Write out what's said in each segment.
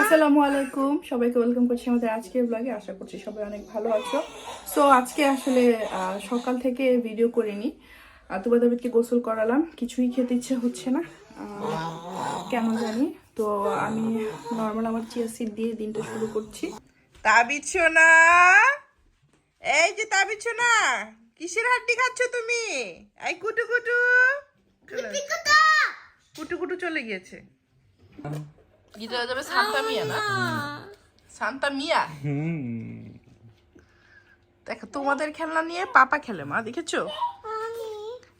আসসালামু আলাইকুম। সবাইকে ওয়েলকাম করছি আমাদের আজকের ব্লগে আশা করছি সবাই অনেক ভালো আছো। সো আজকে আসলে সকাল থেকে ভিডিও করিনি। তুবা দাবিদকে গোসল করালাম। কিছুই খেতে ইচ্ছে হচ্ছে না। কেন জানি? তো আমি নর্মাল আমার চিয়া সিড দিয়ে দিনটা শুরু করছি। তাবিছ না এই যে তাবিছ না কিসের হাড্ডি খাচ্ছ তুমি? এই কুটু কুটু! কুটু কুটু চলে গিয়েছে। গিটা যাবে সান্তা মিয়া না সান্তা মিয়া দেখো তোমাদের খেলনা নিয়ে পাপা খেলে মা দেখেছ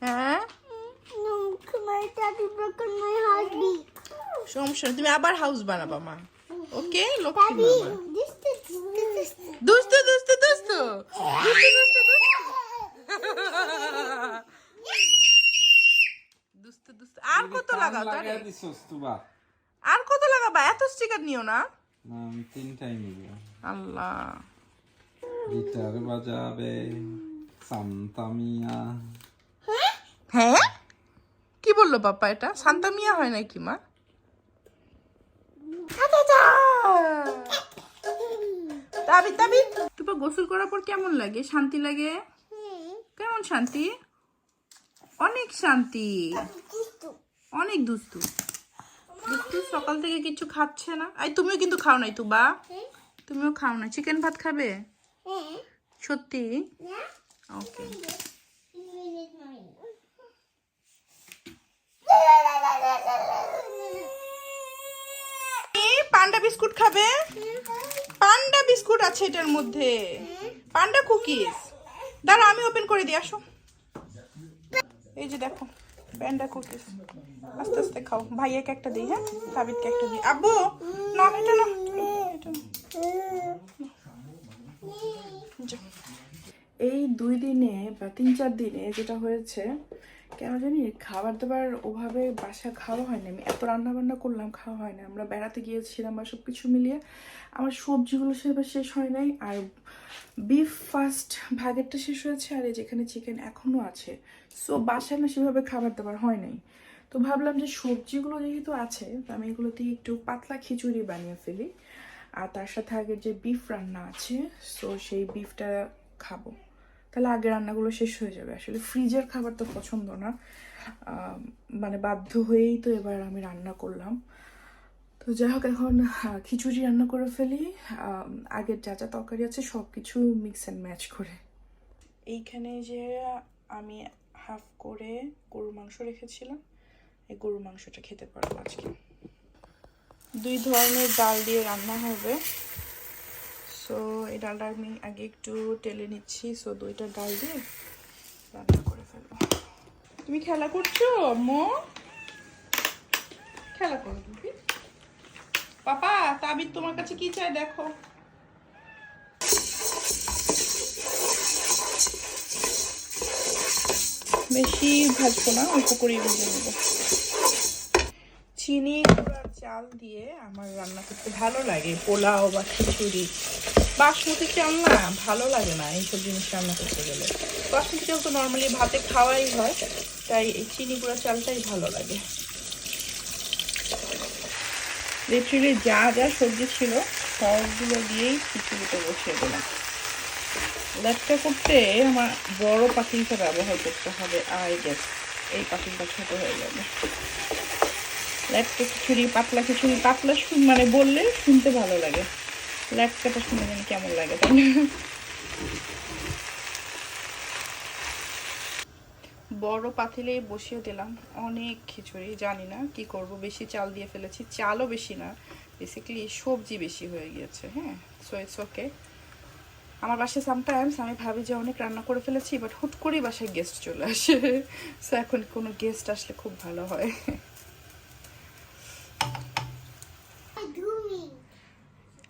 হ্যাঁ. সমস্যা তুমি আবার হাউস বানাবা মা ওকে লক্ষ্মী দুস্তু দুস্তু দুস্তু দুস্তু দুস্তু দুস্তু দুস্তু আর কত লাগাও তারে লাগাই দিছস তুবা আর কত লাগাবা এত স্টিকার নিও না। না আমি তিনটাই নিব। আল্লাহ। গিটার বাজাবে সান্তা মিয়া। হ্যাঁ? কি বলল পাপা এটা? শান্তা মিয়া হয় নাকি মা? তাবি তাবি। তুবা গোসল করার পর কেমন লাগে? শান্তি লাগে? কেমন শান্তি? অনেক শান্তি। অনেক দুস্তু সকাল থেকে কিছু খাচ্ছে না। আই তুমিও কিন্তু খাও নাই তুবা। তুমিও খাও না চিকেন ভাত খাবে? সত্যি? ওকে পান্ডা বিস্কুট খাবে? পান্ডা বিস্কুট আছে এটার মধ্যে। Panda cookies. দাঁড়া আমি ওপেন করে দিই আসো। এই যে দেখো প্যান্ডা কুকিজ। আস্তে আস্তে খাও। ভাইয়াকে একটা দিই হ্যাঁ? সাবিতকে একটা দিই। আব্বু না এটা না এই দুই দিনে বা তিন চার দিনে যেটা হয়েছে, কেন জানি খাবার দাবার ওভাবে বাসা খাওয়া হয়নি। আমি এত রান্না বান্না করলাম, খাওয়া হয় না। আমরা বেড়াতে গিয়েছিলাম বা সব কিছু মিলিয়ে। আমার সবজিগুলো সেভাবে শেষ হয় নাই। আর বিফ ফার্স্ট ভাগেরটা শেষ হয়েছে, আর যেখানে চিকেন এখনও আছে। সো বাসায় না সেভাবে খাবার দাবার হয় নাই। তো ভাবলাম যে সবজিগুলো যেহেতু আছে আমি এগুলো দিয়ে একটু পাতলা খিচুড়ি বানিয়ে ফেলি। আর তার সাথে আগের যে বিফ রান্না আছে সো সেই বিফটা খাব। তাহলে আগে রান্নাগুলো শেষ হয়ে যাবে। আসলে ফ্রিজের খাবার তো পছন্দ না। মানে বাধ্য হয়েই তো এবার আমি রান্না করলাম। তো যাই হোক, এখন খিচুড়ি রান্না করে ফেলি। আগের যা যা তরকারি আছে সব কিছু মিক্স অ্যান্ড ম্যাচ করে। এইখানে যে আমি হাফ করে গরু মাংস রেখেছিলাম। এই গরু মাংসটা খেতে পারব আজকে। দুই ধরনের ডাল দিয়ে রান্না হবে। সো এই ডালটা আমি আগে একটু টেলে নিচ্ছি। সো দুইটা ডাল দিয়ে রান্না করে ফেলব। তুমি খেলা করছ মো খেলা করো তুমি। পাপা তাবিদ তোমার কাছে কি চাই দেখো। বেশি ভাজবো না, অল্প করেই ভেজে নেব। চিনি গুঁড়া চাল দিয়ে আমার রান্না করতে ভালো লাগে, পোলাও বা খিচুড়ি। বাসমতি চাল না, ভালো লাগে না এইসব জিনিস রান্না করতে গেলে। বাসমতি চাল তো নর্মালি ভাতে খাওয়াই হয়, তাই এই চিনি গুঁড়া চালটাই ভালো লাগে। লিটারেলি যা যা সবজি ছিল, সবগুলো দিয়েই খিচুড়িটা বসিয়ে দিলাম। ল্যাটটা করতে আমার বড় পাতিলটা ব্যবহার করতে হবে আই গেস এই পাতিলটা ছোট হয়ে যাবে। ল্যাটকা খিচুড়ি পাতলা খিচুড়ি পাতলা শুন- মানে বললে শুনতে ভালো লাগে। ল্যাটকাটা শুনে জানি কেমন লাগে তাই না? বড় পাতিলেই বসিয়ে দিলাম অনেক খিচুড়ি, জানি না কি করব, বেশি চাল দিয়ে ফেলেছি, চালও বেশি না বেসিক্যালি সবজি বেশি হয়ে গিয়েছে হ্যাঁ? সো ইটস ওকে আমার বাসায় সামটাইমস আমি ভাবি যে অনেক রান্না করে ফেলেছি বাট হুট করেই বাসায় গেস্ট চলে আসে সো এখন কোনো গেস্ট আসলে খুব ভালো হয়.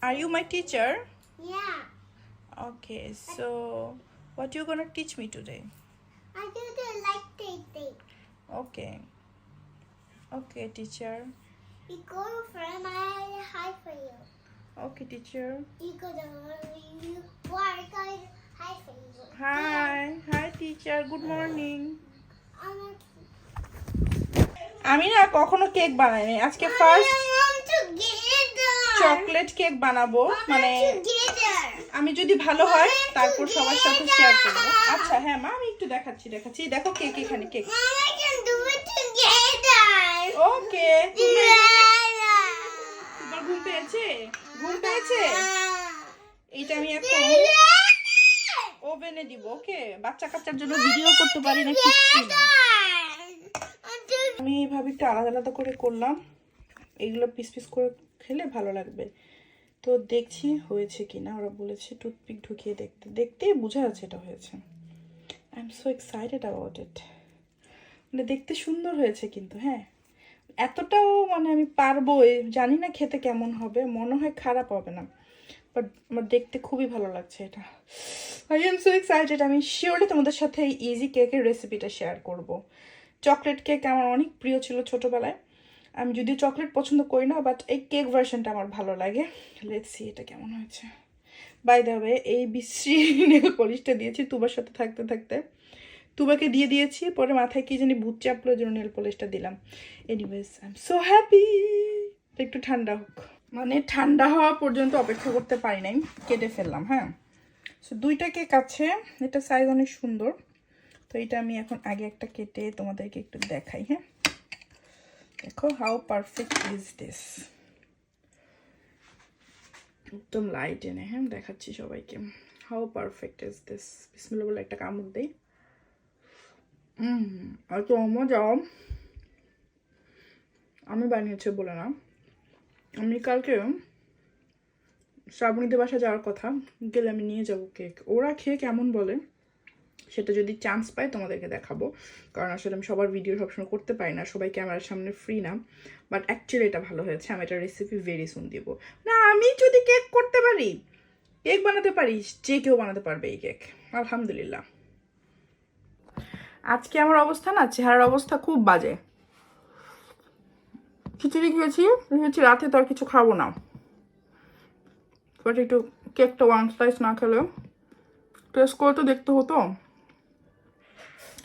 Are you my teacher? Yeah. Okay, so what you gonna teach me today? I do the they thing. Okay. Okay, teacher. You go from my hi for you. Okay, teacher. Hi. Hi. Teacher. Good morning. আমি না কখনো cake বানাইনি আজকে first chocolate cake বানাবো মানে. আমি যদি ভালো হয় তারপর সবার সাথে শেয়ার করব আচ্ছা হ্যাঁ মা আমি একটু দেখাচ্ছি দেখাচ্ছি দেখো কেক এখানে কেক. ওকে তোমার ঘুম পেয়েছে ঘুম পেয়েছে? এইটা আমি এখন ওভেনে দিব ওকে বাচ্চা কাচ্চার জন্য ভিডিও করতে পারি না কিচ্ছু না। আমি এইভাবে একটু আলাদা আলাদা করে করলাম। এগুলো পিস পিস করে খেলে ভালো লাগবে। তো দেখছি হয়েছে কি না ওরা বলেছে টুথপিক ঢুকিয়ে দেখতে। দেখতেই বোঝা যাচ্ছে এটা হয়েছে। I am so excited about it মানে দেখতে সুন্দর হয়েছে কিন্তু হ্যাঁ। এতটাও মানে আমি পারব জানি না খেতে কেমন হবে, মনে হয় খারাপ হবে না। বাট আমার দেখতে খুবই ভালো লাগছে এটা। আই এম সো এক্সাইটেড আমি শিওরলি তোমাদের সাথে এই ইজি কেকের রেসিপিটা শেয়ার করব। চকলেট কেক আমার অনেক প্রিয় ছিল ছোটোবেলায়। আমি যদিও চকলেট পছন্দ করি না বাট এই কেক ভার্সনটা আমার ভালো লাগে। লেটস এটা কেমন হয়েছে। বাই দেবে এই বিশ্রী নেল পলিশটা দিয়েছি তুবার সাথে থাকতে থাকতে। তুবাকে দিয়ে দিয়েছি, পরে মাথায় কি জানি ভূত চাপলো জন্য নেল পলিশটা দিলাম। Anyways I am so happy একটু ঠান্ডা হোক। মানে ঠান্ডা হওয়া পর্যন্ত অপেক্ষা করতে পারি নাই, কেটে ফেললাম হ্যাঁ? সো দুইটা কেক আছে, এটা সাইজ অনেক সুন্দর। তো এটা আমি এখন আগে একটা কেটে তোমাদেরকে একটু দেখাই হ্যাঁ? দেখো হাউ পারফেক্ট ইজ দিস একদম লাইট এনে হ্যাঁ? দেখাচ্ছি সবাইকে। হাউ পারফেক্ট ইজ দিস বিসমিল্লা বলে একটা কামড় হুম এত মজা আমি বানিয়েছি বলে না। আমি কালকে শ্রাবণীদের বাসা যাওয়ার কথা। গেলে আমি নিয়ে যাব কেক ওরা খেয়ে কেমন বলে, সেটা যদি চান্স পাই তোমাদেরকে দেখাবো। কারণ আসলে আমি সবার ভিডিও সবসময় করতে পারি না, সবাই ক্যামেরার সামনে ফ্রি না। বাট অ্যাকচুয়ালি এটা ভালো হয়েছে, আমি এটা রেসিপি ভেরি সুন দিব। না, আমি যদি কেক করতে পারি কেক বানাতে পারি, যে কেউ বানাতে পারবে এই কেক আলহামদুলিল্লাহ। আজকে আমার অবস্থা না, চেহারার অবস্থা খুব বাজে। খিচুড়ি খেয়েছি ভেবেছি রাতে তো আর কিছু খাব না। বাট একটু কেকটা ওয়ান স্লাইস না খেলেও। টেস্ট করে তো দেখতে হতো।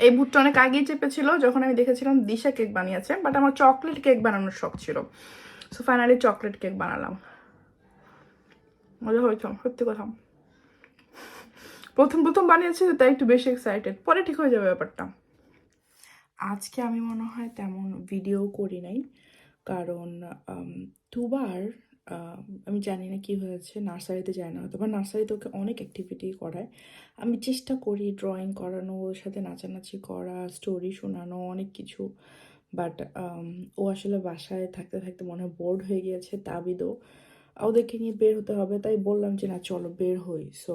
এই ভুটটা অনেক আগেই চেপেছিল, যখন আমি দেখেছিলাম দিশা কেক বানিয়েছে বাট আমার চকলেট কেক বানানোর শখ ছিল। সো ফাইনালি চকলেট কেক বানালাম। মজা হয়েছে সত্যি কথা। প্রথম প্রথম বানিয়েছি তাই একটু বেশি এক্সাইটেড পরে ঠিক হয়ে যাবে ব্যাপারটা। আজকে আমি মনে হয় তেমন ভিডিও করি নাই, কারণ দুবার আমি জানি না কি হয়েছে, নার্সারিতে যায় না হয়তো, বা নার্সারিতে ওকে অনেক অ্যাক্টিভিটি করায়। আমি চেষ্টা করি ড্রয়িং করানো, ওর সাথে নাচানাচি করা স্টোরি শোনানো, অনেক কিছু। বাট ও আসলে বাসায় থাকতে থাকতে মনে হয় বোর্ড হয়ে গিয়েছে, তাবিদও। ওদেরকে নিয়ে বের হতে হবে, তাই বললাম যে, না, চলো বের হই। সো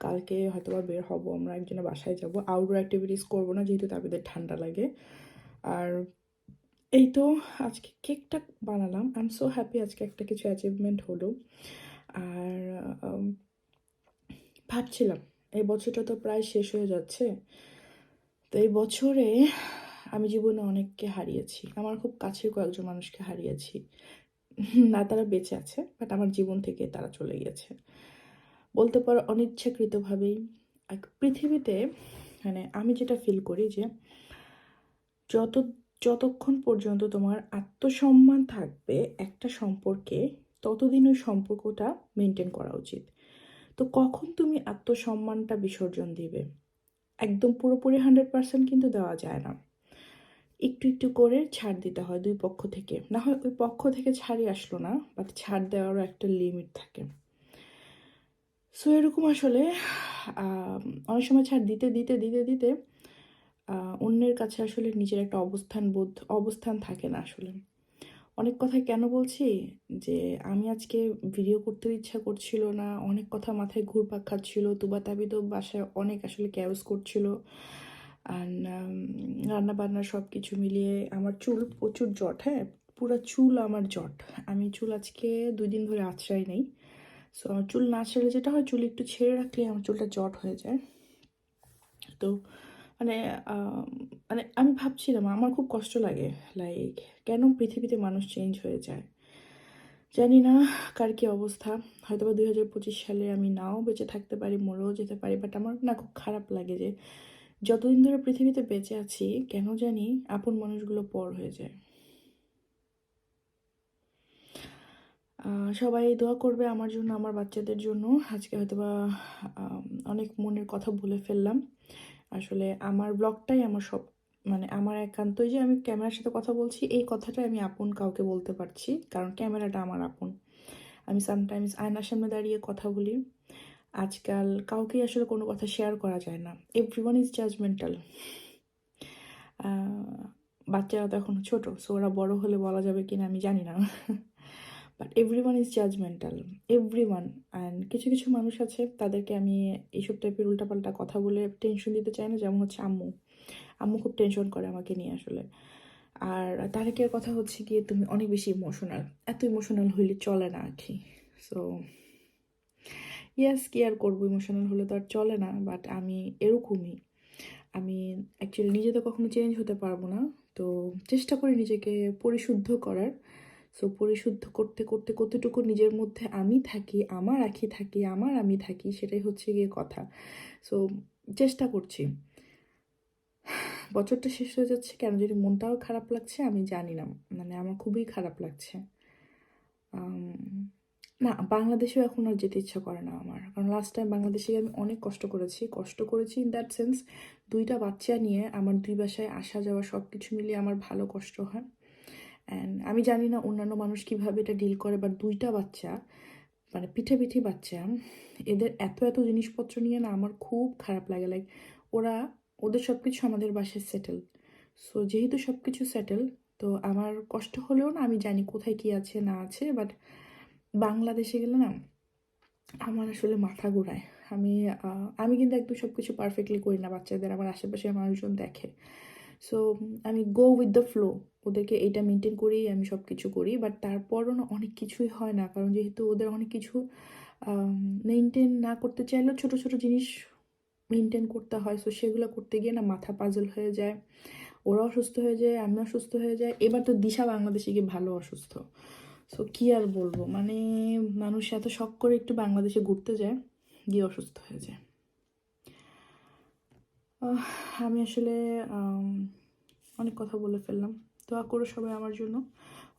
কালকে হয়তো বা বের হব, আমরা একজনের বাসায় যাব। আউটডোর অ্যাক্টিভিটিস করব না, যেহেতু তাদের ঠান্ডা লাগে। আর এই তো, আজকে কেকটা বানালাম। আই এম সো হ্যাপি আজকে একটা কিছু অ্যাচিভমেন্ট হলো। আর ভাবছিলাম, এই বছরটা তো প্রায় শেষ হয়ে যাচ্ছে। তো এই বছরে আমি জীবনে অনেককে হারিয়েছি। আমার খুব কাছের কয়েকজন মানুষকে হারিয়েছি। না, তারা বেঁচে আছে বাট আমার জীবন থেকে তারা চলে গিয়েছে। বলতে পারো অনিচ্ছাকৃতভাবেই। এক পৃথিবীতে মানে আমি যেটা ফিল করি যে, যত, যতক্ষণ পর্যন্ত তোমার আত্মসম্মান থাকবে একটা সম্পর্কে, ততদিন ওই সম্পর্কটা মেনটেন করা উচিত। তো কখন তুমি আত্মসম্মানটা বিসর্জন দিবে? একদম পুরোপুরি হান্ড্রেড পার্সেন্ট কিন্তু দেওয়া যায় না। একটু একটু করে ছাড় দিতে হয় দুই পক্ষ থেকে। না হয় ওই পক্ষ থেকে ছাড়ই আসলো না বাট ছাড় দেওয়ারও একটা লিমিট থাকে। সো এরকম আসলে অনেক সময় ছাড় দিতে দিতে দিতে দিতে অন্যের কাছে আসলে নিজের একটা অবস্থান বোধ, অবস্থান থাকে না আসলে। অনেক কথা কেন বলছি? যে আমি আজকে ভিডিও করতেও ইচ্ছা করছিল না, অনেক কথা মাথায় ঘুরপাক খাচ্ছিল তুবা তাবিদও বাসায় অনেক আসলে ক্যাওস করছিল। আর রান্না বান্না সব কিছু মিলিয়ে আমার চুল প্রচুর জট হ্যাঁ? পুরো চুল আমার জট। আমি চুল আজকে দুই দিন ধরে আছড়াই নেই। সো আমার চুল না ছেড়ে যেটা হয়, চুল একটু ছেড়ে রাখলে আমার চুলটা জট হয়ে যায়। তো মানে মানে আমি ভাবছিলাম, আমার খুব কষ্ট লাগে লাইক কেন পৃথিবীতে মানুষ চেঞ্জ হয়ে যায়? জানি না কার কি অবস্থা। হয়তো বা দুই হাজার পঁচিশ সালে আমি নাও বেঁচে থাকতে পারি, মরেও যেতে পারি বাট আমার না খুব খারাপ লাগে যে যতদিন ধরে পৃথিবীতে বেঁচে আছি, কেন জানি আপন মানুষগুলো পর হয়ে যায়। সবাই দোয়া করবে আমার জন্য, আমার বাচ্চাদের জন্য। আজকে হয়তো বা অনেক মনের কথা বলে ফেললাম। আসলে আমার ব্লগটাই আমার সব মানে আমার একান্তই যে আমি ক্যামেরার সাথে কথা বলছি, এই কথাটা আমি আপন কাউকে বলতে পারছি, কারণ ক্যামেরাটা আমার আপন। আমি সামটাইমস আয়নার সামনে দাঁড়িয়ে কথা বলি। আজকাল কাউকেই আসলে কোনো কথা শেয়ার করা যায় না। এভরি ওয়ান ইজ জাজমেন্টাল বাচ্চারা তো এখন ছোটো সো ওরা বড় হলে বলা যাবে কি না আমি জানি না। But everyone is judgemental everyone and কিছু কিছু মানুষ আছে, তাদেরকে আমি এইসব টাইপের উল্টাপাল্টা কথা বলে টেনশন দিতে চাই না, যেমন হচ্ছে আম্মু। আম্মু খুব টেনশন করে আমাকে নিয়ে আসলে। আর তারেকের কথা হচ্ছে গিয়ে, তুমি অনেক বেশি ইমোশনাল এত ইমোশনাল হইলে চলে না আর কি সো ইয়াস কি আর করব? ইমোশনাল হলে তো আর চলে না বাট আমি এরকমই। আমি অ্যাকচুয়ালি নিজে তো কখনো চেঞ্জ হতে পারব না, তো চেষ্টা করি নিজেকে পরিশুদ্ধ করার। সো পরিশুদ্ধ করতে করতে কতটুকু নিজের মধ্যে আমি থাকি, আমার আখি থাকি, আমার আমি থাকি, সেটাই হচ্ছে গিয়ে কথা। সো চেষ্টা করছি। বছরটা শেষ হয়ে যাচ্ছে, কেন যদি মনটাও খারাপ লাগছে, আমি জানি না। মানে আমার খুবই খারাপ লাগছে। না, বাংলাদেশেও এখন আর যেতে ইচ্ছা করে না আমার। কারণ লাস্ট টাইম বাংলাদেশে আমি অনেক কষ্ট করেছি। কষ্ট করেছি ইন দ্যাট সেন্স দুইটা বাচ্চা নিয়ে আমার দুই বাসায় আসা যাওয়া সব কিছু মিলিয়ে আমার ভালো কষ্ট হয়। অ্যান্ড আমি জানি না অন্যান্য মানুষ কীভাবে এটা ডিল করে বাট দুইটা বাচ্চা মানে পিঠে পিঠে বাচ্চা, এদের এত এত জিনিসপত্র নিয়ে না আমার খুব খারাপ লাগে। লাইক ওরা, ওদের সব কিছু আমাদের বাসায় সেটেল সো যেহেতু সব কিছু সেটেল তো আমার কষ্ট হলেও না আমি জানি কোথায় কি আছে, না আছে বাট বাংলাদেশে গেলে না আমার আসলে মাথা ঘোরায়। আমি আমি কিন্তু একদম সব কিছু পারফেক্টলি করি না বাচ্চাদের, আমার আশেপাশের মানুষজন দেখে। সো আমি গো উইথ দ্য ফ্লো ওদেরকে এইটা মেনটেন করেই আমি সব কিছু করি বাট তারপরও না অনেক কিছুই হয় না। কারণ যেহেতু ওদের অনেক কিছু মেনটেন না করতে চাইলেও ছোট ছোট জিনিস মেনটেন করতে হয়। সো সেগুলো করতে গিয়ে না মাথা পাজল হয়ে যায়। ওরা অসুস্থ হয়ে যায় আমি অসুস্থ হয়ে যায় এবার তো দিশা বাংলাদেশে গিয়ে ভালো অসুস্থ। সো কী আর বলব? মানে মানুষ এত শখ করে একটু বাংলাদেশে ঘুরতে যায়, গিয়ে অসুস্থ হয়ে যায়। আমি আসলে অনেক কথা বলে ফেললাম। দোয়া করো সবাই আমার জন্য।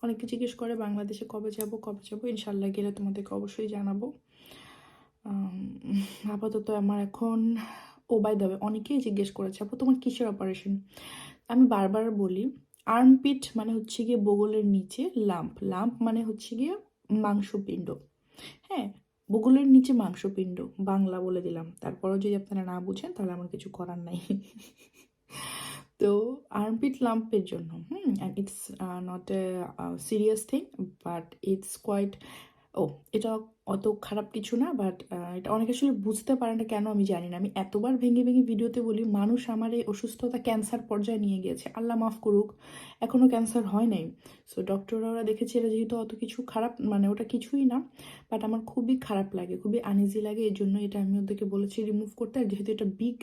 অনেকে জিজ্ঞেস করে, বাংলাদেশে কবে যাব কবে যাব? ইনশাল্লাহ গেলে তোমাদেরকে অবশ্যই জানাব। আপাতত আমার এখন, ও বাই দেবে অনেকেই জিজ্ঞেস করেছে, আপু, তোমার কিসের অপারেশন আমি বারবার বলি আর্মপিট মানে হচ্ছে গিয়ে বগলের নিচে লাম্প লাম্প মানে হচ্ছে গিয়ে মাংসপিণ্ড। হ্যাঁ বগলের নিচে মাংসপিণ্ড, বাংলা বলে দিলাম। তারপরও যদি আপনারা না বুঝেন, তাহলে আমার কিছু করার নাই। তো আর্মপিট লাম্পের জন্য, হুম and it's not a serious thing but it's quite ও, এটা অত খারাপ কিছু না বাট এটা অনেকে আসলে বুঝতে পারে না কেন আমি জানি না। আমি এতবার ভেঙে ভেঙে ভিডিওতে বলি, মানুষ আমার এই অসুস্থতা ক্যান্সার পর্যায়ে নিয়ে গিয়েছে। আল্লাহ মাফ করুক এখনও ক্যান্সার হয় নাই। সো ডক্টররা ওরা দেখেছে এটা যেহেতু অত কিছু খারাপ মানে ওটা কিছুই না বাট আমার খুবই খারাপ লাগে, খুবই আনইজি লাগে, এই জন্য এটা আমি ওদেরকে বলেছি রিমুভ করতে, আর যেহেতু এটা বিগ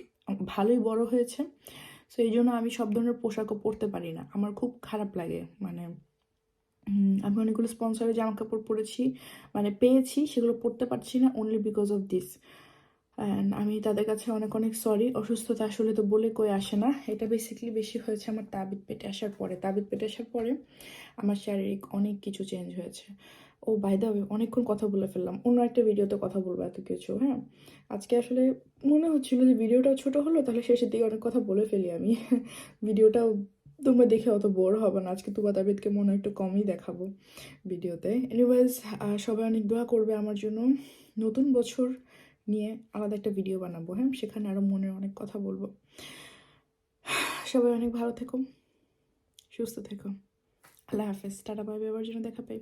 ভালোই বড় হয়েছে সো এই জন্য আমি সব ধরনের পোশাকও পরতে পারি না। আমার খুব খারাপ লাগে মানে আমি অনেকগুলো স্পন্সরের জামা কাপড় পরেছি মানে পেয়েছি, সেগুলো পরতে পারছি না only because of this and আমি তাদের কাছে অনেক অনেক সরি অসুস্থতা আসলে তো বলে কই আসে না। এটা বেসিক্যালি বেশি হয়েছে আমার তাবিদ পেটে আসার পরে। তাবিদ পেটে আসার পরে আমার শারীরিক অনেক কিছু চেঞ্জ হয়েছে। ও বাই দা অনেকক্ষণ কথা বলে ফেললাম। অন্য একটা ভিডিওতে কথা বলব এত কিছু হ্যাঁ? আজকে আসলে মনে হচ্ছিল যে ভিডিওটা ছোট হলো, তাহলে শেষের দিকে অনেক কথা বলে ফেলি আমি। ভিডিওটাও তোমরা দেখে অত বোর হবে না। আজকে তুবা তাবিদকে মনে একটু কমই দেখাবো ভিডিওতে। এনিওয়েজ সবাই অনেক দোয়া করবে আমার জন্য। নতুন বছর নিয়ে আলাদা একটা ভিডিও বানাবো হ্যাঁ? সেখানে আরও মনের অনেক কথা বলব। সবাই অনেক ভালো থেকো, সুস্থ থেকো। আল্লাহ হাফেজ। টাটা পাবে আবার জন্য দেখা পাই।